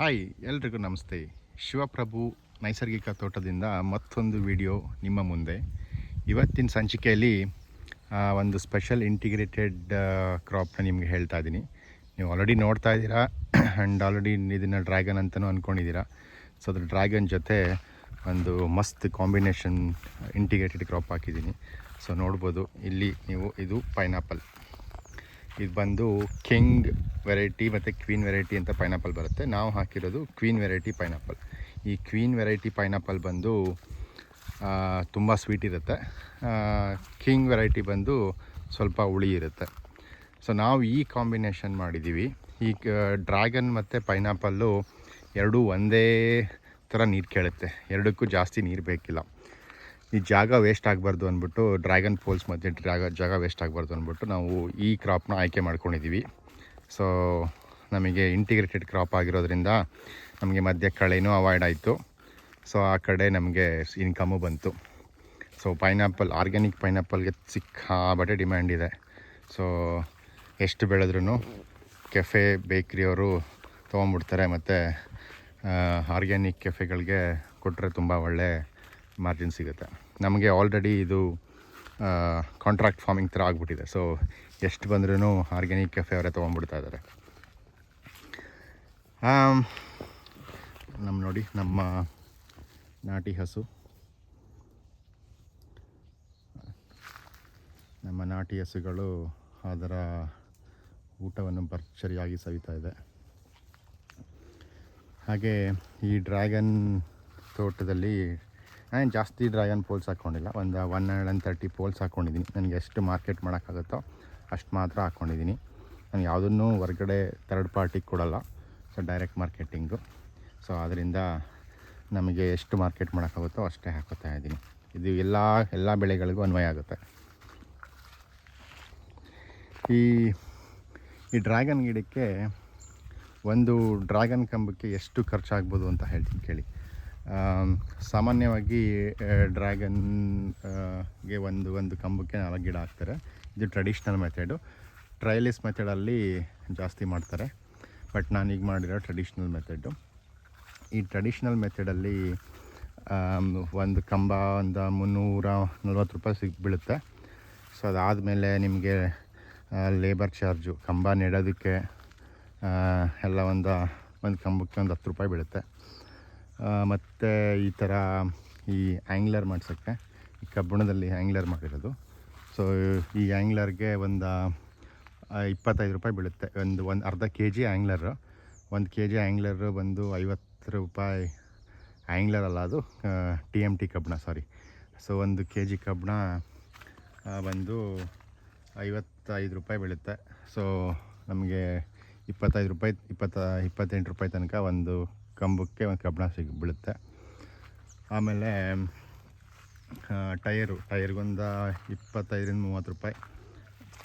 Hi, ಎಲ್ರಿಗೂ ನಮಸ್ತೆ. ಶಿವಪ್ರಭು ನೈಸರ್ಗಿಕ ತೋಟದಿಂದ ಮತ್ತೊಂದು ವಿಡಿಯೋ ನಿಮ್ಮ ಮುಂದೆ. ಇವತ್ತಿನ ಸಂಚಿಕೆಯಲ್ಲಿ ಒಂದು ಸ್ಪೆಷಲ್ ಇಂಟಿಗ್ರೇಟೆಡ್ ಕ್ರಾಪ್ನ ನಿಮಗೆ ಹೇಳ್ತಾ ಇದ್ದೀನಿ. ನೀವು ಆಲ್ರೆಡಿ ನೋಡ್ತಾ ಇದ್ದೀರಾ ಆ್ಯಂಡ್ ಆಲ್ರೆಡಿ ಇದನ್ನು ಡ್ರ್ಯಾಗನ್ ಅಂತಲೂ ಅಂದ್ಕೊಂಡಿದ್ದೀರಾ ಸೊ ಅದ್ರ ಡ್ರ್ಯಾಗನ್ ಜೊತೆ ಒಂದು ಮಸ್ತ್ ಕಾಂಬಿನೇಷನ್ ಇಂಟಿಗ್ರೇಟೆಡ್ ಕ್ರಾಪ್ ಹಾಕಿದ್ದೀನಿ. ಸೊ ನೋಡ್ಬೋದು, ಇಲ್ಲಿ ನೀವು, ಇದು ಪೈನಾಪಲ್. ಇದು ಬಂದು ಕಿಂಗ್ ವೆರೈಟಿ ಮತ್ತು ಕ್ವೀನ್ ವೆರೈಟಿ ಅಂತ ಪೈನಾಪಲ್ ಬರುತ್ತೆ. ನಾವು ಹಾಕಿರೋದು ಕ್ವೀನ್ ವೆರೈಟಿ ಪೈನಾಪಲ್. ಈ ಕ್ವೀನ್ ವೆರೈಟಿ ಪೈನಾಪಲ್ ಬಂದು ತುಂಬ ಸ್ವೀಟ್ ಇರುತ್ತೆ. ಕಿಂಗ್ ವೆರೈಟಿ ಬಂದು ಸ್ವಲ್ಪ ಹುಳಿ ಇರುತ್ತೆ. ಸೊ, ನಾವು ಈ ಕಾಂಬಿನೇಷನ್ ಮಾಡಿದ್ದೀವಿ ಈ ಡ್ರ್ಯಾಗನ್ ಮತ್ತು ಪೈನಾಪಲ್ಲು ಎರಡೂ ಒಂದೇ ಥರ ನೀರು ಕೇಳುತ್ತೆ. ಎರಡಕ್ಕೂ ಜಾಸ್ತಿ ನೀರು ಬೇಕಿಲ್ಲ. ಈ ಜಾಗ ವೇಸ್ಟ್ ಆಗಬಾರ್ದು ಅಂದ್ಬಿಟ್ಟು ಡ್ರ್ಯಾಗನ್ ಫೋಲ್ಸ್ ಮಧ್ಯೆ ಡ್ರ್ಯಾಗ ಜಾಗ ವೇಸ್ಟ್ ಆಗಬಾರ್ದು ಅಂದ್ಬಿಟ್ಟು ನಾವು ಈ ಕ್ರಾಪ್ನ ಆಯ್ಕೆ ಮಾಡ್ಕೊಂಡಿದ್ದೀವಿ ಸೊ ನಮಗೆ ಇಂಟಿಗ್ರೇಟೆಡ್ ಕ್ರಾಪ್ ಆಗಿರೋದ್ರಿಂದ ನಮಗೆ ಮಧ್ಯ ಕಳೆನೂ ಅವಾಯ್ಡ್ ಆಯಿತು. ಸೊ ಆ ಕಡೆ ನಮಗೆ ಇನ್ಕಮು ಬಂತು. ಸೊ ಪೈನಾಪಲ್ ಆರ್ಗ್ಯಾನಿಕ್ ಪೈನಾಪಲ್ಗೆ ಸಿಕ್ಕಾಬಟ್ಟೆ ಡಿಮ್ಯಾಂಡ್ ಇದೆ. ಸೊ ಎಷ್ಟು ಬೆಳೆದ್ರೂ ಕೆಫೆ ಬೇಕ್ರಿಯವರು ತೊಗೊಂಬಿಡ್ತಾರೆ ಮತ್ತು ಆರ್ಗ್ಯಾನಿಕ್ ಕೆಫೆಗಳಿಗೆ ಕೊಟ್ಟರೆ ತುಂಬ ಒಳ್ಳೆ ಮಾರ್ಜಿನ್ ಸಿಗುತ್ತೆ. ನಮಗೆ ಆಲ್ರೆಡಿ ಇದು ಕಾಂಟ್ರಾಕ್ಟ್ ಫಾರ್ಮಿಂಗ್ ಥರ ಆಗಿಬಿಟ್ಟಿದೆ. ಸೊ ಎಷ್ಟು ಬಂದ್ರೂ ಆರ್ಗ್ಯಾನಿಕ್ ಕೆಫೆ ಅವರೇ ತೊಗೊಂಡ್ಬಿಡ್ತಾ ಇದ್ದಾರೆ. ನಮ್ಮ ನೋಡಿ, ನಮ್ಮ ನಾಟಿ ಹಸು. ನಮ್ಮ ನಾಟಿ ಹಸುಗಳು ಅದರ ಊಟವನ್ನು ಭರ್ಚರಿಯಾಗಿ ಸವಿತಾ ಇದೆ. ಹಾಗೆ ಈ ಡ್ರ್ಯಾಗನ್ ತೋಟದಲ್ಲಿ ನಾನು ಜಾಸ್ತಿ ಡ್ರ್ಯಾಗನ್ ಪೋಲ್ಸ್ ಹಾಕ್ಕೊಂಡಿಲ್ಲ ಒಂದು one hundred and thirty poles ಹಾಕ್ಕೊಂಡಿದ್ದೀನಿ ನನಗೆ ಎಷ್ಟು ಮಾರ್ಕೆಟ್ ಮಾಡೋಕ್ಕಾಗುತ್ತೋ ಅಷ್ಟು ಮಾತ್ರ ಹಾಕ್ಕೊಂಡಿದ್ದೀನಿ ನಾನು ಯಾವುದನ್ನು ಹೊರಗಡೆ ಥರ್ಡ್ ಪಾರ್ಟಿಗೆ ಕೊಡಲ್ಲ. ಸೊ ಡೈರೆಕ್ಟ್ ಮಾರ್ಕೆಟಿಂಗು ಸೊ ಅದರಿಂದ ನಮಗೆ ಎಷ್ಟು ಮಾರ್ಕೆಟ್ ಮಾಡೋಕ್ಕಾಗುತ್ತೋ ಅಷ್ಟೇ ಹಾಕೋತಾ ಇದ್ದೀನಿ ಇದು ಎಲ್ಲ ಎಲ್ಲ ಬೆಳೆಗಳಿಗೂ ಅನ್ವಯ ಆಗುತ್ತೆ. ಈ ಈ ಡ್ರ್ಯಾಗನ್ ಗಿಡಕ್ಕೆ ಒಂದು ಡ್ರ್ಯಾಗನ್ ಕಂಬಕ್ಕೆ ಎಷ್ಟು ಖರ್ಚಾಗ್ಬೋದು ಅಂತ ಹೇಳ್ತೀನಿ ಕೇಳಿ. ಸಾಮಾನ್ಯವಾಗಿ ಡ್ರ್ಯಾಗನ್ಗೆ ಒಂದು ಒಂದು ಕಂಬಕ್ಕೆ ನಾಲ್ಕು ಗಿಡ ಹಾಕ್ತಾರೆ. ಇದು ಟ್ರೆಡಿಷ್ನಲ್ ಮೆಥಡು ಟ್ರಯಲಿಸ್ ಮೆಥಡಲ್ಲಿ ಜಾಸ್ತಿ ಮಾಡ್ತಾರೆ. ಬಟ್ ನಾನೀಗ ಮಾಡಿರೋ ಟ್ರೆಡಿಷ್ನಲ್ ಮೆಥಡು ಈ ಟ್ರೆಡಿಷ್ನಲ್ ಮೆಥಡಲ್ಲಿ ಒಂದು ಕಂಬ, ಒಂದು ಮುನ್ನೂರ ನಲ್ವತ್ತು ರೂಪಾಯಿ ಸಿಗ್ ಬೀಳುತ್ತೆ ಸೊ ಅದಾದಮೇಲೆ ನಿಮಗೆ ಲೇಬರ್ ಚಾರ್ಜು ಕಂಬ ನೆಡೋದಕ್ಕೆ ಎಲ್ಲ ಒಂದು ಒಂದು ಕಂಬಕ್ಕೆ ಒಂದು ಹತ್ತು ರೂಪಾಯಿ ಬೀಳುತ್ತೆ. ಮತ್ತು ಈ ಥರ ಈ ಆ್ಯಂಗ್ಲರ್ ಮಾಡಿಸೋಕ್ಕೆ, ಈ ಕಬ್ಬಿಣದಲ್ಲಿ ಆ್ಯಂಗ್ಲರ್ ಮಾಡಿರೋದು. ಸೊ ಈ ಆ್ಯಂಗ್ಲರ್ಗೆ ಒಂದು ಇಪ್ಪತ್ತೈದು ರೂಪಾಯಿ ಬೀಳುತ್ತೆ. ಒಂದು ಒಂದು ಅರ್ಧ ಕೆ ಜಿ ಆ್ಯಂಗ್ಲರು ಒಂದು ಕೆ ಜಿ ಆ್ಯಂಗ್ಲರು ಬಂದು ಐವತ್ತು ರೂಪಾಯಿ ಆ್ಯಂಗ್ಲರ್ ಅಲ್ಲ ಅದು ಟಿ ಎಂ ಟಿ ಕಬ್ಬಣ ಸಾರಿ ಸೊ ಒಂದು ಕೆ ಜಿ ಕಬ್ಬಣ ಬಂದು ಐವತ್ತೈದು ರೂಪಾಯಿ ಬೀಳುತ್ತೆ. ಸೊ ನಮಗೆ ಇಪ್ಪತ್ತೈದು ರೂಪಾಯಿ, ಇಪ್ಪತ್ತ, ಇಪ್ಪತ್ತೆಂಟು ರೂಪಾಯಿ ತನಕ ಒಂದು ಕಂಬಕ್ಕೆ ಒಂದು ಕಬ್ಬಣ ಸಿಗ್, ಬೀಳುತ್ತೆ. ಆಮೇಲೆ ಟೈರು, ಟೈರ್ಗೊಂದು ಇಪ್ಪತ್ತೈದರಿಂದ ಮೂವತ್ತು ರೂಪಾಯಿ.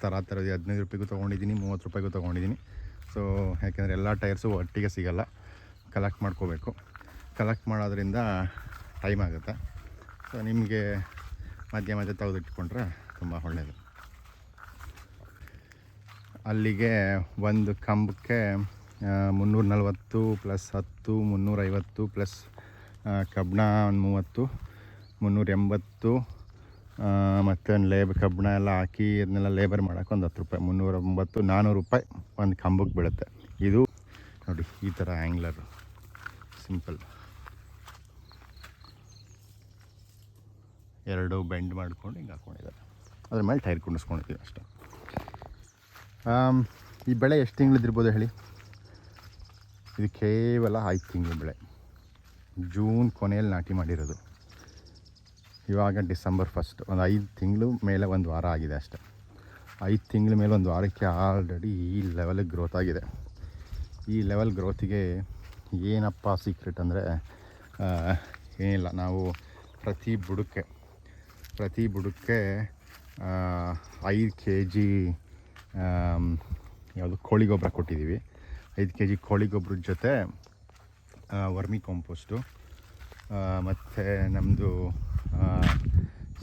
ಥರ ಥರದ ಹದಿನೈದು ರೂಪಾಯಿಗೂ ತೊಗೊಂಡಿದ್ದೀನಿ, ಮೂವತ್ತು ರೂಪಾಯಿಗೂ ತೊಗೊಂಡಿದ್ದೀನಿ. ಸೊ ಯಾಕೆಂದರೆ ಎಲ್ಲ ಟೈರ್ಸು ಒಟ್ಟಿಗೆ ಸಿಗಲ್ಲ. ಕಲೆಕ್ಟ್ ಮಾಡ್ಕೋಬೇಕು. ಕಲೆಕ್ಟ್ ಮಾಡೋದ್ರಿಂದ ಟೈಮ್ ಆಗುತ್ತೆ. ಸೊ ನಿಮಗೆ ಮಧ್ಯ ಮಧ್ಯ ತೆಗೆದಿಟ್ಕೊಂಡ್ರೆ ತುಂಬ ಒಳ್ಳೆಯದು ಅಲ್ಲಿಗೆ ಒಂದು ಕಂಬಕ್ಕೆ ಮುನ್ನೂರ ನಲ್ವತ್ತು ಪ್ಲಸ್ ಹತ್ತು, ಮುನ್ನೂರೈವತ್ತು ಪ್ಲಸ್ ಕಬ್ಬಣ ಒಂದು ಮೂವತ್ತು ಮುನ್ನೂರ ಎಂಬತ್ತು ಮತ್ತು ಲೇಬ್ ಕಬ್ಬಣ ಎಲ್ಲ ಹಾಕಿ ಅದನ್ನೆಲ್ಲ ಲೇಬರ್ ಮಾಡೋಕೆ ಒಂದು ಹತ್ತು ರೂಪಾಯಿ ಮುನ್ನೂರ ಒಂಬತ್ತು ನಾನ್ನೂರು ರೂಪಾಯಿ ಒಂದು ಕಂಬಕ್ಕೆ ಬೀಳುತ್ತೆ. ಇದು ನೋಡಿ, ಈ ಥರ ಆ್ಯಂಗ್ಲರು ಸಿಂಪಲ್ ಎರಡು ಬೆಂಡ್ ಮಾಡ್ಕೊಂಡು ಹಿಂಗೆ ಹಾಕ್ಕೊಂಡಿದ್ದಾರೆ ಅದ್ರ ಮೇಲೆ ಟೈರ್ ಕುಂಡಿಸ್ಕೊಂಡಿದ್ದೀವಿ ಅಷ್ಟೇ. ಈ ಬೆಳೆ ಎಷ್ಟು ತಿಂಗಳಿದ್ದಿರ್ಬೋದು ಹೇಳಿ? ಇದು ಕೇವಲ ಐದು ತಿಂಗಳು ಬೆಳೆ. ಜೂನ್ ಕೊನೆಯಲ್ಲಿ ನಾಟಿ ಮಾಡಿರೋದು. ಇವಾಗ ಡಿಸೆಂಬರ್ ಫಸ್ಟ್. ಒಂದು ಐದು ತಿಂಗಳು ಮೇಲೆ ಒಂದು ವಾರ ಆಗಿದೆ ಅಷ್ಟೆ. ಐದು ತಿಂಗಳ ಮೇಲೆ ಒಂದು ವಾರಕ್ಕೆ ಆಲ್ರೆಡಿ ಈ ಲೆವೆಲಿಗೆ ಗ್ರೋತ್ ಆಗಿದೆ. ಈ ಲೆವೆಲ್ ಗ್ರೋತಿಗೆ ಏನಪ್ಪ ಸೀಕ್ರೆಟ್ ಅಂದರೆ ಏನಿಲ್ಲ. ನಾವು ಪ್ರತಿ ಬುಡಕ್ಕೆ ಪ್ರತಿ ಬುಡಕ್ಕೆ ಐದು ಕೆ ಜಿ ಯಾವುದು ಕೋಳಿ ಗೊಬ್ಬರ ಕೊಟ್ಟಿದ್ದೀವಿ. ಐದು ಕೆ ಜಿ ಕೋಳಿ ಗೊಬ್ಬರದ ಜೊತೆ ವರ್ಮಿ ಕಾಂಪೋಸ್ಟು ಮತ್ತು ನಮ್ಮದು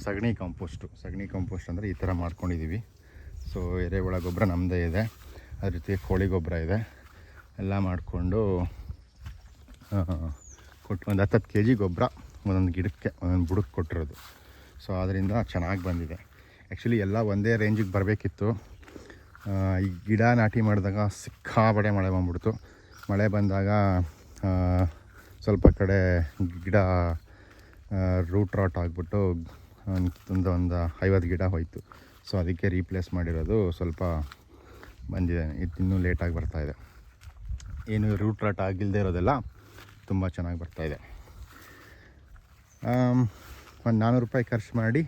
ಸಗಣಿ ಕಾಂಪೋಸ್ಟು. ಸಗಣಿ ಕಾಂಪೋಸ್ಟ್ ಅಂದರೆ ಈ ಥರ ಮಾಡ್ಕೊಂಡಿದ್ದೀವಿ ಸೊ, ಎರೆಹುಳ ಗೊಬ್ಬರ ನಮ್ಮದೇ ಇದೆ. ಅದ್ರ ಜೊತೆಗೆ ಕೋಳಿ ಗೊಬ್ಬರ ಇದೆ. ಎಲ್ಲ ಮಾಡಿಕೊಂಡು ಕೊಟ್ಟು ಒಂದು ಹತ್ತತ್ತು ಕೆ ಜಿ ಗೊಬ್ಬರ ಒಂದೊಂದು ಗಿಡಕ್ಕೆ, ಒಂದೊಂದು ಬುಡಕ್ಕೆ ಕೊಟ್ಟಿರೋದು. ಸೊ ಅದರಿಂದ ಚೆನ್ನಾಗಿ ಬಂದಿದೆ. ಆ್ಯಕ್ಚುಲಿ ಎಲ್ಲ ಒಂದೇ ರೇಂಜಿಗೆ ಬರಬೇಕಿತ್ತು. ಈ ಗಿಡ ನಾಟಿ ಮಾಡಿದಾಗ ಸಿಕ್ಕಾಪಡೆ ಮಳೆ ಬಂದ್ಬಿಡ್ತು. ಮಳೆ ಬಂದಾಗ ಸ್ವಲ್ಪ ಕಡೆ ಗಿಡ ರೂಟ್ ರಾಟ್ ಆಗಿಬಿಟ್ಟು ಒಂದು ಒಂದು ಐವತ್ತು ಗಿಡ ಹೋಯಿತು. ಸೊ ಅದಕ್ಕೆ ರೀಪ್ಲೇಸ್ ಮಾಡಿರೋದು ಸ್ವಲ್ಪ ಬಂದಿದೆ. ಇದು ಇನ್ನೂ ಲೇಟಾಗಿ ಬರ್ತಾಯಿದೆ ಏನು ರೂಟ್ ರಾಟ್ ಆಗಿಲ್ಲದೆ ಇರೋದೆಲ್ಲ ತುಂಬ ಚೆನ್ನಾಗಿ ಬರ್ತಾಯಿದೆ ಒಂದು ನಾನ್ನೂರು ರೂಪಾಯಿ ಖರ್ಚು ಮಾಡಿ,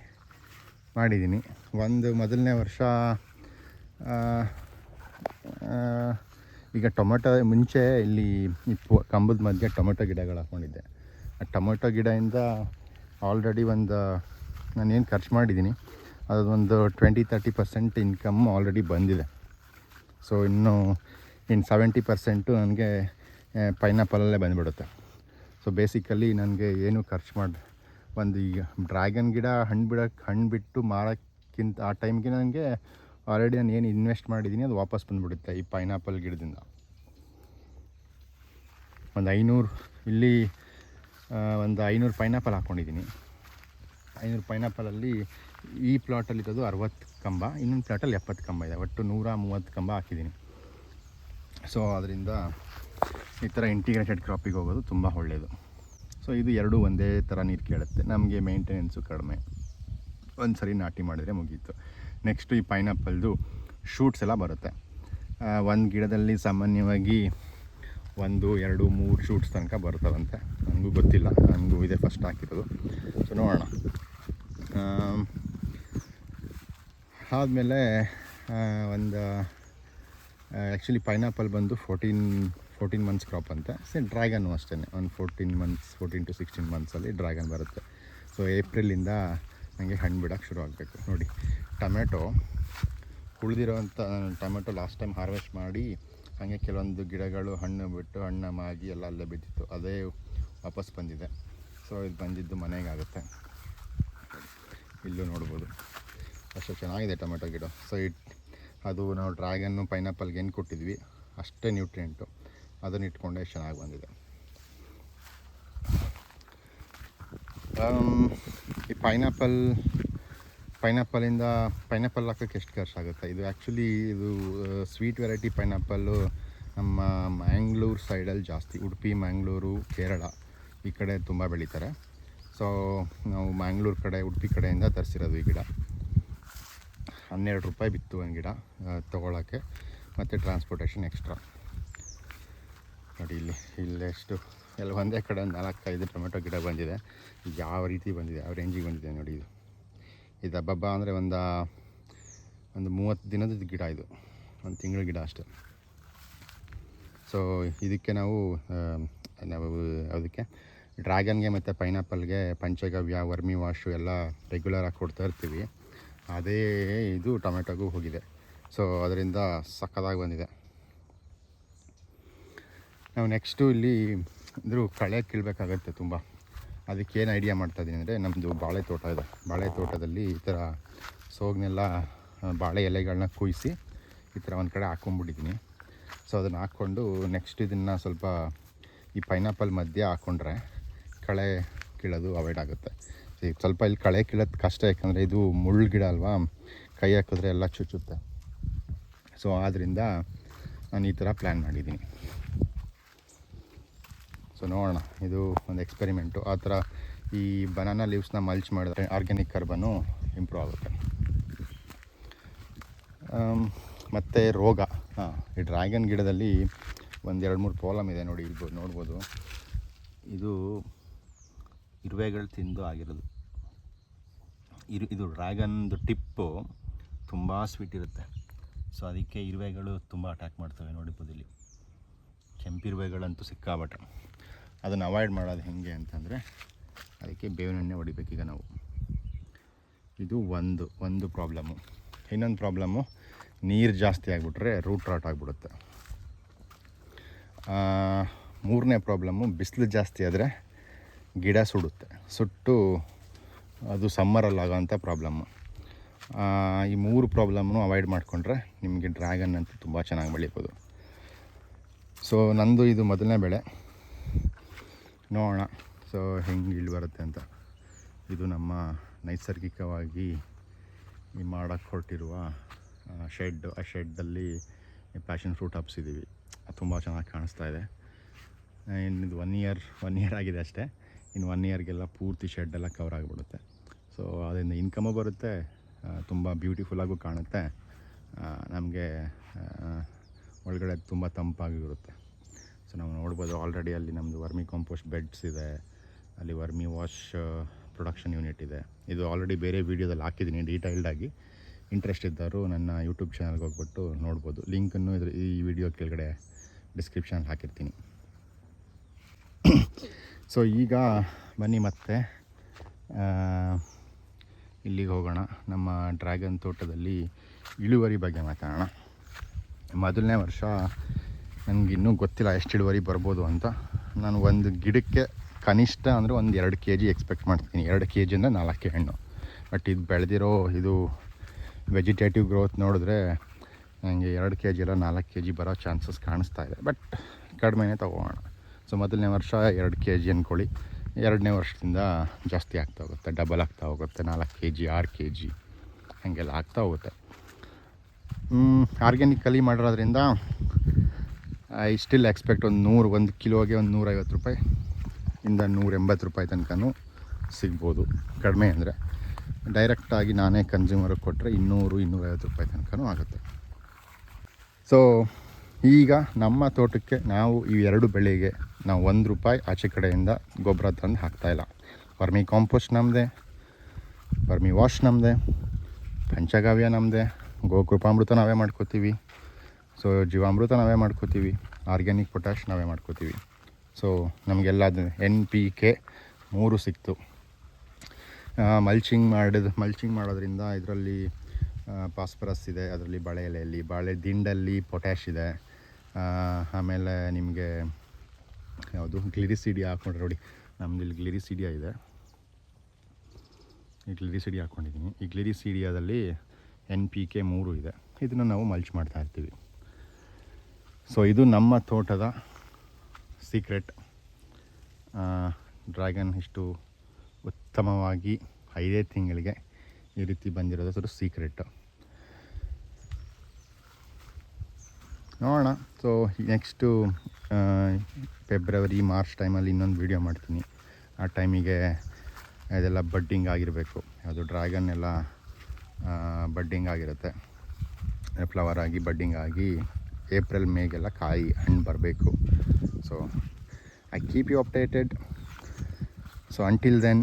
ಮಾಡಿದ್ದೀನಿ. ಒಂದು ಮೊದಲನೇ ವರ್ಷ ಈಗ ಟೊಮೆಟೊ ಮುಂಚೆ ಇಲ್ಲಿ ಕಂಬದ ಮಧ್ಯೆ ಟೊಮೆಟೊ ಗಿಡಗಳು ಹಾಕ್ಕೊಂಡಿದ್ದೆ ಆ ಟೊಮೆಟೊ ಗಿಡದಿಂದ ಆಲ್ರೆಡಿ ಒಂದು, ನಾನೇನು ಖರ್ಚು ಮಾಡಿದ್ದೀನಿ ಅದೊಂದು twenty thirty percent income already ಬಂದಿದೆ. ಸೊ ಇನ್ನು ಇನ್ನು ಸೆವೆಂಟಿ ಪರ್ಸೆಂಟು ನನಗೆ ಪೈನಾಪಲಲ್ಲೇ ಬಂದುಬಿಡುತ್ತೆ. ಸೊ ಬೇಸಿಕಲಿ ನನಗೆ ಏನು ಖರ್ಚು ಮಾಡಿ, ಒಂದು ಈಗ ಡ್ರ್ಯಾಗನ್ ಗಿಡ ಹಣ್ಣು ಬಿಡೋಕ್ಕೆ ಹಣ್ಣು ಬಿಟ್ಟು ಮಾರೋಕ್ಕಿಂತ, ಆ ಟೈಮ್ಗೆ ನನಗೆ ಆಲ್ರೆಡಿ ನಾನು ಏನು ಇನ್ವೆಸ್ಟ್ ಮಾಡಿದ್ದೀನಿ, ಅದು ವಾಪಸ್ ಬಂದುಬಿಡುತ್ತೆ ಈ ಪೈನಾಪಲ್ ಗಿಡದಿಂದ. ಒಂದು ಐನೂರು, ಇಲ್ಲಿ ಒಂದು ಐನೂರು ಪೈನಾಪಲ್ ಹಾಕ್ಕೊಂಡಿದ್ದೀನಿ ಐನೂರು ಪೈನಾಪಲಲ್ಲಿ ಈ ಪ್ಲಾಟಲ್ಲಿರೋದು ಅರವತ್ತು ಕಂಬ, ಇನ್ನೊಂದು ಪ್ಲಾಟಲ್ಲಿ ಎಪ್ಪತ್ತು ಕಂಬ ಇದೆ. ಒಟ್ಟು ನೂರ ಮೂವತ್ತು ಕಂಬ ಹಾಕಿದ್ದೀನಿ. ಸೊ ಅದರಿಂದ ಈ ಥರ ಇಂಟಿಗ್ರೇಟೆಡ್ ಕ್ರಾಪಿಗೆ ಹೋಗೋದು ತುಂಬ ಒಳ್ಳೆಯದು ಸೊ ಇದು ಎರಡು ಒಂದೇ ಥರ ನೀರು ಕೇಳುತ್ತೆ. ನಮಗೆ ಮೇಂಟೆನೆನ್ಸು ಕಡಿಮೆ. ಒಂದು ಸರಿ ನಾಟಿ ಮಾಡಿದರೆ ಮುಗೀತು. ನೆಕ್ಸ್ಟು ಈ ಪೈನಾಪಲ್ದು ಶೂಟ್ಸ್ ಎಲ್ಲ ಬರುತ್ತೆ. ಒಂದು ಗಿಡದಲ್ಲಿ ಸಾಮಾನ್ಯವಾಗಿ ಒಂದು, ಎರಡು, ಮೂರು ಶೂಟ್ಸ್ ತನಕ ಬರ್ತಾವಂತೆ ನನಗೂ ಗೊತ್ತಿಲ್ಲ ನನಗೂ ಇದೆ ಫಸ್ಟ್ ಹಾಕಿರೋದು. ಸೊ ನೋಡೋಣ. ಆದಮೇಲೆ ಒಂದು ಆ್ಯಕ್ಚುಲಿ ಪೈನಾಪಲ್ ಬಂದು ಫೋರ್ಟೀನ್ ಫೋರ್ಟೀನ್ ಮಂತ್ಸ್ ಕ್ರಾಪ್ ಅಂತೆ. ಸೆ ಡ್ರ್ಯಾಗನ್ನು ಅಷ್ಟೇ ಒಂದು fourteen months fourteen to sixteen ಮಂತ್ಸಲ್ಲಿ dragon ಬರುತ್ತೆ. ಸೊ ಏಪ್ರಿಲಿಂದ ನನಗೆ ಹಣ್ಣು ಬಿಡೋಕ್ಕೆ ಶುರು ಆಗಬೇಕು. ನೋಡಿ, ಟೊಮೆಟೊ, ಉಳಿದಿರೋಂಥ ಟೊಮೆಟೊ ಲಾಸ್ಟ್ ಟೈಮ್ ಹಾರ್ವೆಸ್ಟ್ ಮಾಡಿ, ಹಾಗೆ ಕೆಲವೊಂದು ಗಿಡಗಳು, ಹಣ್ಣು ಬಿಟ್ಟು, ಹಣ್ಣು ಮಾಗಿ ಎಲ್ಲ ಅಲ್ಲೇ ಬಿದ್ದಿತ್ತು. ಅದೇ ವಾಪಸ್ ಬಂದಿದೆ. ಸೊ ಇದು ಬಂದಿದ್ದು ಮನೆಗೆ ಆಗುತ್ತೆ ಇಲ್ಲೂ ನೋಡ್ಬೋದು. ಅಷ್ಟು ಚೆನ್ನಾಗಿದೆ ಟೊಮೆಟೊ ಗಿಡ. ಸೊ ಇಟ್, ಅದು ನಾವು ಡ್ರ್ಯಾಗನ್ನು, ಪೈನಾಪಲ್ಗೆ ಏನು ಕೊಟ್ಟಿದ್ವಿ, ಅಷ್ಟೇ ನ್ಯೂಟ್ರಿಯೆಂಟು ಅದನ್ನು ಇಟ್ಕೊಂಡೆ ಚೆನ್ನಾಗಿ ಬಂದಿದೆ. ಈ ಪೈನಾಪಲ್ ಪೈನಾಪಲಿಂದ ಪೈನಾಪಲ್ ಹಾಕೋಕ್ಕೆ ಎಷ್ಟು ಖರ್ಚಾಗುತ್ತೆ ಇದು ಆ್ಯಕ್ಚುಲಿ ಇದು ಸ್ವೀಟ್ ವೆರೈಟಿ ಪೈನಾಪಲ್ಲು ನಮ್ಮ ಮ್ಯಾಂಗ್ಳೂರು ಸೈಡಲ್ಲಿ ಜಾಸ್ತಿ, ಉಡುಪಿ ಮ್ಯಾಂಗ್ಳೂರು ಕೇರಳ ಈ ಕಡೆ ತುಂಬ ಬೆಳೀತಾರೆ. ಸೊ ನಾವು ಮ್ಯಾಂಗ್ಳೂರು ಕಡೆ, ಉಡುಪಿ ಕಡೆಯಿಂದ ತರಿಸಿರೋದು ಈ ಗಿಡ. ಹನ್ನೆರಡು ರೂಪಾಯಿ ಬಿತ್ತು ಒಂದು ಗಿಡ ತೊಗೊಳಕ್ಕೆ. ಮತ್ತು ಟ್ರಾನ್ಸ್ಪೋರ್ಟೇಷನ್ ಎಕ್ಸ್ಟ್ರಾ ನೋಡಿ ಇಲ್ಲಿ ಇಲ್ಲೆಷ್ಟು ಎಲ್ಲ ಒಂದೇ ಕಡೆ ಒಂದು ನಾಲ್ಕೈದು ಟೊಮೆಟೊ ಗಿಡ ಬಂದಿದೆ. ಯಾವ ರೀತಿ ಬಂದಿದೆ, ಯಾವ ರೇಂಜಿಗೆ ಬಂದಿದೆ ನೋಡಿ ಇದು. ಇದು ಹಬ್ಬಬ್ಬ ಅಂದರೆ ಒಂದು ಒಂದು ಮೂವತ್ತು ದಿನದ ಗಿಡ ಇದು. ಒಂದು ತಿಂಗಳ ಗಿಡ ಅಷ್ಟೆ. ಸೊ ಇದಕ್ಕೆ ನಾವು ನಾವು ಅದಕ್ಕೆ ಡ್ರ್ಯಾಗನ್ಗೆ ಮತ್ತು ಪೈನಾಪಲ್ಗೆ ಪಂಚಗವ್ಯ, ವರ್ಮಿ ವಾಶು ಎಲ್ಲ ರೆಗ್ಯುಲರಾಗಿ ಕೊಡ್ತಾ ಇರ್ತೀವಿ. ಅದೇ ಇದು ಟೊಮೆಟೊಗೂ ಹೋಗಿದೆ. ಸೊ ಅದರಿಂದ ಸಕ್ಕದಾಗಿ ಬಂದಿದೆ. ನಾವು ನೆಕ್ಸ್ಟು ಇಲ್ಲಿ ಇದ್ರ ಕಳೆ ಕೀಳಬೇಕಾಗತ್ತೆ ತುಂಬ. ಅದಕ್ಕೇನು ಐಡಿಯಾ ಮಾಡ್ತಾಯಿದ್ದೀನಿ ಅಂದರೆ ನಮ್ಮದು ಬಾಳೆ ತೋಟ ಇದೆ. ಬಾಳೆ ತೋಟದಲ್ಲಿ ಈ ಥರ ಸೋಗ್ನೆಲ್ಲ ಬಾಳೆ ಎಲೆಗಳನ್ನ ಕುಯ್ಸಿ ಈ ಥರ ಒಂದು ಕಡೆ ಹಾಕ್ಕೊಂಬಿಟ್ಟಿದ್ದೀನಿ ಸೊ ಅದನ್ನು ಹಾಕ್ಕೊಂಡು ನೆಕ್ಸ್ಟ್ ಇದನ್ನು ಸ್ವಲ್ಪ ಈ ಪೈನಾಪಲ್ ಮಧ್ಯೆ ಹಾಕ್ಕೊಂಡ್ರೆ ಕಳೆ ಕೀಳೋದು ಅವಾಯ್ಡ್ ಆಗುತ್ತೆ. ಈಗ ಸ್ವಲ್ಪ ಇಲ್ಲಿ ಕಳೆ ಕೀಳೋದು ಕಷ್ಟ ಯಾಕಂದರೆ ಇದು ಮುಳ್ಳು ಗಿಡ ಅಲ್ವಾ? ಕೈ ಹಾಕಿದ್ರೆ ಎಲ್ಲ ಚುಚ್ಚುತ್ತೆ. ಸೊ ಆದ್ದರಿಂದ ನಾನು ಈ ಥರ ಪ್ಲ್ಯಾನ್ ಮಾಡಿದ್ದೀನಿ ಸೊ ನೋಡೋಣ ಇದು ಒಂದು ಎಕ್ಸ್ಪೆರಿಮೆಂಟು ಆ ಥರ ಈ ಬನಾನಾ ಲೀವ್ಸ್ನ ಮಲ್ಚ್ ಮಾಡಿದ್ರೆ ಆರ್ಗ್ಯಾನಿಕ್ ಕಾರ್ಬನ್ನು ಇಂಪ್ರೂವ್ ಆಗುತ್ತೆ. ಮತ್ತು ರೋಗ. ಹಾಂ, ಈ ಡ್ರ್ಯಾಗನ್ ಗಿಡದಲ್ಲಿ ಒಂದು ಎರಡು ಮೂರು ಪ್ರಾಬ್ಲಮ್ ಇದೆ ನೋಡಿ ಇರ್ಬೋದು ನೋಡ್ಬೋದು. ಇದು ಇರುವೆಗಳು ತಿಂದು ಆಗಿರೋದು. ಇರು, ಇದು ಡ್ರ್ಯಾಗನ್ದು ಟಿಪ್ಪು ತುಂಬ ಸ್ವೀಟ್ ಇರುತ್ತೆ. ಸೊ ಅದಕ್ಕೆ ಇರುವೆಗಳು ತುಂಬ ಅಟ್ಯಾಕ್ ಮಾಡ್ತವೆ ನೋಡಿಬೋದು ಇಲ್ಲಿ. ಕೆಂಪಿರುವೆಗಳಂತೂ ಸಿಕ್ಕಾಬಟ್ಟೆ ಅದನ್ನು ಅವಾಯ್ಡ್ ಮಾಡೋದು ಹೇಗೆ ಅಂತಂದರೆ ಅದಕ್ಕೆ ಬೇವಿನ ಎಣ್ಣೆ ಹೊಡಿಬೇಕೀಗ ನಾವು. ಇದು ಒಂದು ಒಂದು ಪ್ರಾಬ್ಲಮ್ಮು ಇನ್ನೊಂದು ಪ್ರಾಬ್ಲಮ್ಮು ನೀರು ಜಾಸ್ತಿ ಆಗಿಬಿಟ್ರೆ ರೂಟ್ ರಾಟ್ ಆಗಿಬಿಡುತ್ತೆ. ಮೂರನೇ ಪ್ರಾಬ್ಲಮ್ಮು ಬಿಸಿಲು ಜಾಸ್ತಿ ಆದರೆ ಗಿಡ ಸುಡುತ್ತೆ. ಸುಟ್ಟು ಅದು ಸಮ್ಮರಲ್ಲಿ ಆಗೋವಂಥ ಪ್ರಾಬ್ಲಮ್ಮು ಈ ಮೂರು ಪ್ರಾಬ್ಲಮ್ನು ಅವಾಯ್ಡ್ ಮಾಡಿಕೊಂಡ್ರೆ ನಿಮಗೆ ಡ್ರ್ಯಾಗನ್ ಅಂತೂ ತುಂಬ ಚೆನ್ನಾಗಿ ಬೆಳಿಬೋದು. ಸೊ ನಂದು ಇದು ಮೊದಲನೇ ಬೆಳೆ. ನೋಡೋಣ. ಸೊ ಹೆಂಗೆ ಇಲ್ಲಿ ಬರುತ್ತೆ ಅಂತ. ಇದು ನಮ್ಮ ನೈಸರ್ಗಿಕವಾಗಿ ಮಾಡಕ್ಕೆ ಹೊರಟಿರುವ ಶೆಡ್ ಆ ಶೆಡ್ಡಲ್ಲಿ ಪ್ಯಾಷನ್ ಫ್ರೂಟ್ ಹಬ್ಸಿದ್ದೀವಿ ತುಂಬ ಚೆನ್ನಾಗಿ ಕಾಣಿಸ್ತಾ ಇದೆ. ಇನ್ನು ಒನ್ ಇಯರ್ ಒನ್ ಇಯರ್ ಆಗಿದೆ ಅಷ್ಟೇ. ಇನ್ನು ಒನ್ ಇಯರ್ಗೆಲ್ಲ ಪೂರ್ತಿ ಶೆಡ್ಡೆಲ್ಲ ಕವರ್ ಆಗಿಬಿಡುತ್ತೆ. ಸೊ ಅದರಿಂದ ಇನ್ಕಮು ಬರುತ್ತೆ ತುಂಬ ಬ್ಯೂಟಿಫುಲ್ಲಾಗೂ ಕಾಣುತ್ತೆ. ನಮಗೆ ಒಳಗಡೆ ತುಂಬ ತಂಪಾಗಿರುತ್ತೆ ಸೊ ನಾವು ನೋಡ್ಬೋದು ಆಲ್ರೆಡಿ ಅಲ್ಲಿ ನಮ್ಮದು ವರ್ಮಿ ಕಾಂಪೋಸ್ಟ್ ಬೆಡ್ಸ್ ಇದೆ, ಅಲ್ಲಿ ವರ್ಮಿ ವಾಶ್ ಪ್ರೊಡಕ್ಷನ್ ಯೂನಿಟ್ ಇದೆ. ಇದು ಆಲ್ರೆಡಿ ಬೇರೆ ವೀಡಿಯೋದಲ್ಲಿ ಹಾಕಿದ್ದೀನಿ ಡೀಟೈಲ್ಡಾಗಿ ಇಂಟ್ರೆಸ್ಟ್ ಇದ್ದವರು ನನ್ನ ಯೂಟ್ಯೂಬ್ ಚಾನಲ್ಗೆ ಹೋಗ್ಬಿಟ್ಟು ನೋಡ್ಬೋದು. ಲಿಂಕನ್ನು ಇದ್ರ, ಈ ವಿಡಿಯೋ ಕೆಳಗಡೆ ಡಿಸ್ಕ್ರಿಪ್ಷನಲ್ಲಿ ಹಾಕಿರ್ತೀನಿ. ಸೊ ಈಗ ಬನ್ನಿ ಮತ್ತೆ ಇಲ್ಲಿಗೆ ಹೋಗೋಣ. ನಮ್ಮ ಡ್ರ್ಯಾಗನ್ ತೋಟದಲ್ಲಿ ಇಳುವರಿ ಬಗ್ಗೆ ಮಾತಾಡೋಣ. ಮೊದಲನೇ ವರ್ಷ ನನಗಿನ್ನೂ ಗೊತ್ತಿಲ್ಲ ಎಷ್ಟು ಇಳುವರಿ ಬರ್ಬೋದು ಅಂತ. ನಾನು ಒಂದು ಗಿಡಕ್ಕೆ ಕನಿಷ್ಠ ಅಂದರೆ ಒಂದು ಎರಡು ಕೆ ಜಿ ಎಕ್ಸ್ಪೆಕ್ಟ್ ಮಾಡ್ತೀನಿ. ಎರಡು ಕೆ ಜಿ ಅಂದರೆ ನಾಲ್ಕು ಹಣ್ಣು. ಬಟ್ ಇದು ಬೆಳೆದಿರೋ ಇದು ವೆಜಿಟೇಟಿವ್ ಗ್ರೋತ್ ನೋಡಿದ್ರೆ ನನಗೆ ಎರಡು ಕೆ ಜಿ ಎಲ್ಲ ನಾಲ್ಕು ಕೆ ಜಿ ಬರೋ ಚಾನ್ಸಸ್ ಕಾಣಿಸ್ತಾ ಇದೆ. ಬಟ್ ಕಡಿಮೆನೇ ತೊಗೋಣ. ಸೊ ಮೊದಲನೇ ವರ್ಷ ಎರಡು ಕೆ ಜಿ ಅಂದ್ಕೊಳ್ಳಿ ಎರಡನೇ ವರ್ಷದಿಂದ ಜಾಸ್ತಿ ಆಗ್ತಾ ಹೋಗುತ್ತೆ ಡಬಲ್ ಆಗ್ತಾ ಹೋಗುತ್ತೆ, ನಾಲ್ಕು ಕೆ ಜಿ ಆರು ಕೆ ಜಿ ಹಾಗೆಲ್ಲ ಆಗ್ತಾ ಹೋಗುತ್ತೆ. ಆರ್ಗ್ಯಾನಿಕಲಿ ಮಾಡಿರೋದ್ರಿಂದ ಐ ಸ್ಟಿಲ್ ಎಕ್ಸ್ಪೆಕ್ಟ್ ಒಂದು ನೂರು, ಒಂದು ಕಿಲೋಗೆ ಒಂದು ನೂರೈವತ್ತು ರೂಪಾಯಿ ಇಂದ ನೂರ ಎಂಬತ್ತು ರೂಪಾಯಿ ತನಕನೂ ಸಿಗ್ಬೋದು. ಕಡಿಮೆ ಅಂದರೆ ಡೈರೆಕ್ಟಾಗಿ ನಾನೇ ಕನ್ಸ್ಯೂಮರ್ಗೆ ಕೊಟ್ಟರೆ ಇನ್ನೂರು, ಇನ್ನೂರೈವತ್ತು ರೂಪಾಯಿ ತನಕನೂ ಆಗುತ್ತೆ. ಸೊ ಈಗ ನಮ್ಮ ತೋಟಕ್ಕೆ ನಾವು ಈ ಎರಡು ಬೆಳೆಗೆ ನಾವು ಒಂದು ರೂಪಾಯಿ ಆಚೆ ಕಡೆಯಿಂದ ಗೊಬ್ಬರ ತಂದು ಹಾಕ್ತಾಯಿಲ್ಲ ವರ್ಮಿ ಕಾಂಪೋಸ್ಟ್ ನಮ್ಮದೇ ವರ್ಮಿ ವಾಶ್ ನಮ್ಮದೇ ಪಂಚಗಾವ್ಯ ನಮ್ಮದೇ ಗೋಕೃಪಾಮೃತ ನಾವೇ ಮಾಡ್ಕೋತೀವಿ. ಸೊ ಜೀವಾಮೃತ ನಾವೇ ಮಾಡ್ಕೋತೀವಿ. ಆರ್ಗ್ಯಾನಿಕ್ ಪೊಟ್ಯಾಶ್ ನಾವೇ ಮಾಡ್ಕೋತೀವಿ. ಸೊ ನಮಗೆಲ್ಲ ಎನ್ ಪಿ ಕೆ ಮೂರು ಸಿಕ್ತು. ಮಲ್ಚಿಂಗ್ ಮಾಡಿದ ಮಲ್ಚಿಂಗ್ ಮಾಡೋದ್ರಿಂದ ಇದರಲ್ಲಿ ಪಾಸ್ಪರಸ್ ಇದೆ, ಅದರಲ್ಲಿ ಬಾಳೆ ಎಲೆಯಲ್ಲಿ, ಬಾಳೆ ದಿಂಡಲ್ಲಿ ಪೊಟ್ಯಾಶ್ ಇದೆ. ಆಮೇಲೆ ನಿಮಗೆ ಯಾವುದು? ಗ್ಲಿರಿಸಿಡಿ ಹಾಕ್ಕೊಂಡ್ರೆ ನೋಡಿ ನಮ್ದು ಇಲ್ಲಿ ಗ್ಲಿರಿಸಿಡಿಯಾ ಇದೆ. ಈ ಗ್ಲಿರಿಸಿಡಿಯಾ ಹಾಕ್ಕೊಂಡಿದ್ದೀನಿ ಈ ಗ್ಲಿರಿಸಿಡಿಯಾದಲ್ಲಿ ಎನ್ ಪಿ ಕೆ ಮೂರು ಇದೆ. ಇದನ್ನು ನಾವು ಮಲ್ಚ್ ಮಾಡ್ತಾ ಇರ್ತೀವಿ. ಸೊ ಇದು ನಮ್ಮ ತೋಟದ ಸೀಕ್ರೆಟ್ ಡ್ರ್ಯಾಗನ್ ಇಷ್ಟು ಉತ್ತಮವಾಗಿ ಐದೇ ತಿಂಗಳಿಗೆ ಈ ರೀತಿ ಬಂದಿರೋದು ಸರ್ ಸೀಕ್ರೆಟ್ ನೋಡೋಣ. ಸೊ ನೆಕ್ಸ್ಟು ಫೆಬ್ರವರಿ ಮಾರ್ಚ್ ಟೈಮಲ್ಲಿ ಇನ್ನೊಂದು ವೀಡಿಯೋ ಮಾಡ್ತೀನಿ. ಆ ಟೈಮಿಗೆ ಇದೆಲ್ಲ ಬಡ್ಡಿಂಗ್ ಆಗಿರಬೇಕು. ಅದು ಡ್ರ್ಯಾಗನ್ ಎಲ್ಲ ಬಡ್ಡಿಂಗ್ ಆಗಿರುತ್ತೆ. ಫ್ಲವರ್ ಆಗಿ ಬಡ್ಡಿಂಗ್ ಆಗಿ ಏಪ್ರಿಲ್ ಮೇಗೆಲ್ಲ ಕಾಯಿ, ಹಣ್ಣು ಬರಬೇಕು. So I keep you updated so until then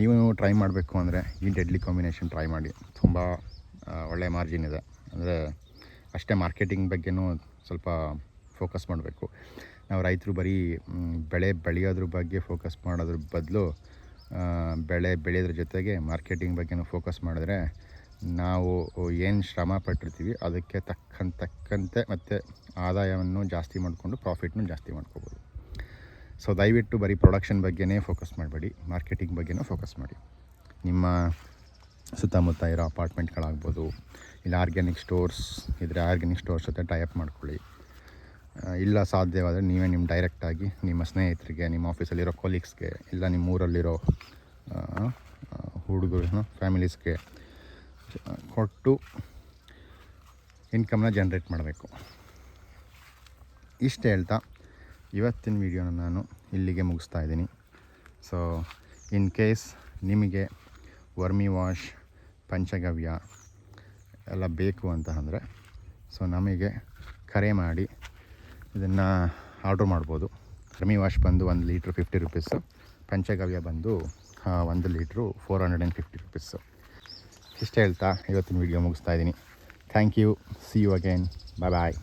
ನೀವು ಟ್ರೈ ಮಾಡಬೇಕು ಅಂದರೆ ಈ ಡೆಡ್ಲಿ ಕಾಂಬಿನೇಷನ್ ಟ್ರೈ ಮಾಡಿ. ತುಂಬ ಒಳ್ಳೆ ಮಾರ್ಜಿನ್ ಇದೆ. ಅಂದರೆ ಅಷ್ಟೇ ಮಾರ್ಕೆಟಿಂಗ್ ಬಗ್ಗೆನೂ ಸ್ವಲ್ಪ ಫೋಕಸ್ ಮಾಡಬೇಕು. ನಾವು ರೈತರು ಬರೀ ಬೆಳೆ ಬೆಳೆಯೋದ್ರ ಬಗ್ಗೆ ಫೋಕಸ್ ಮಾಡೋದ್ರ ಬದಲು ಬೆಳೆ ಬೆಳೆಯೋದ್ರ ಜೊತೆಗೆ ಮಾರ್ಕೆಟಿಂಗ್ ಬಗ್ಗೆನೂ ಫೋಕಸ್ ಮಾಡಿದ್ರೆ ನಾವು ಏನು ಶ್ರಮ ಪಟ್ಟಿರ್ತೀವಿ, ಅದಕ್ಕೆ ತಕ್ಕಂತ ತಕ್ಕಂತೆ ಮತ್ತು ಆದಾಯವನ್ನು ಜಾಸ್ತಿ ಮಾಡಿಕೊಂಡು ಪ್ರಾಫಿಟ್ನು ಜಾಸ್ತಿ ಮಾಡ್ಕೋಬೋದು. ಸೊ ದಯವಿಟ್ಟು ಬರೀ ಪ್ರೊಡಕ್ಷನ್ ಬಗ್ಗೆನೇ ಫೋಕಸ್ ಮಾಡಬೇಡಿ ಮಾರ್ಕೆಟಿಂಗ್ ಬಗ್ಗೆನೂ ಫೋಕಸ್ ಮಾಡಿ. ನಿಮ್ಮ ಸುತ್ತಮುತ್ತ ಇರೋ ಅಪಾರ್ಟ್ಮೆಂಟ್ಗಳಾಗ್ಬೋದು ಇಲ್ಲ ಆರ್ಗ್ಯಾನಿಕ್ ಸ್ಟೋರ್ಸ್ ಇದ್ರೆ ಆರ್ಗ್ಯಾನಿಕ್ ಸ್ಟೋರ್ಸ್ ಜೊತೆ ಟೈಪ್ ಮಾಡ್ಕೊಳ್ಳಿ. ಇಲ್ಲ ಸಾಧ್ಯವಾದರೆ ನೀವೇ ನಿಮ್ಮ ಡೈರೆಕ್ಟಾಗಿ ನಿಮ್ಮ ಸ್ನೇಹಿತರಿಗೆ, ನಿಮ್ಮ ಆಫೀಸಲ್ಲಿರೋ ಕೊಲೀಗ್ಸ್ಗೆ ಇಲ್ಲ ನಿಮ್ಮ ಊರಲ್ಲಿರೋ ಹುಡುಗರು ಫ್ಯಾಮಿಲೀಸ್ಗೆ ಕೊಟ್ಟು ಇನ್ಕಮ್ನ ಜನ್ರೇಟ್ ಮಾಡಬೇಕು. ಇಷ್ಟು ಹೇಳ್ತಾ, ಇವತ್ತಿನ ವಿಡಿಯೋನ ನಾನು ಇಲ್ಲಿಗೆ ಮುಗಿಸ್ತಾ ಇದ್ದೀನಿ. ಸೊ ಇನ್ ಕೇಸ್ ನಿಮಗೆ ವರ್ಮಿ ವಾಶ್, ಪಂಚಗವ್ಯ ಎಲ್ಲ ಬೇಕು ಅಂತ ಅಂದರೆ ಸೊ ನಮಗೆ ಕರೆ ಮಾಡಿ ಇದನ್ನು ಆರ್ಡ್ರ್ ಮಾಡ್ಬೋದು. ವರ್ಮಿ ವಾಶ್ ಬಂದು ಒಂದು ಲೀಟ್ರ್ ಫಿಫ್ಟಿ ರುಪೀಸು ಪಂಚಗವ್ಯ ಬಂದು ಒಂದು litre four hundred and fifty rupees ಇಷ್ಟು ಹೇಳ್ತಾ ಇವತ್ತಿನ ವೀಡಿಯೋ ಮುಗಿಸ್ತಾ ಇದ್ದೀನಿ. Thank you see you again bye bye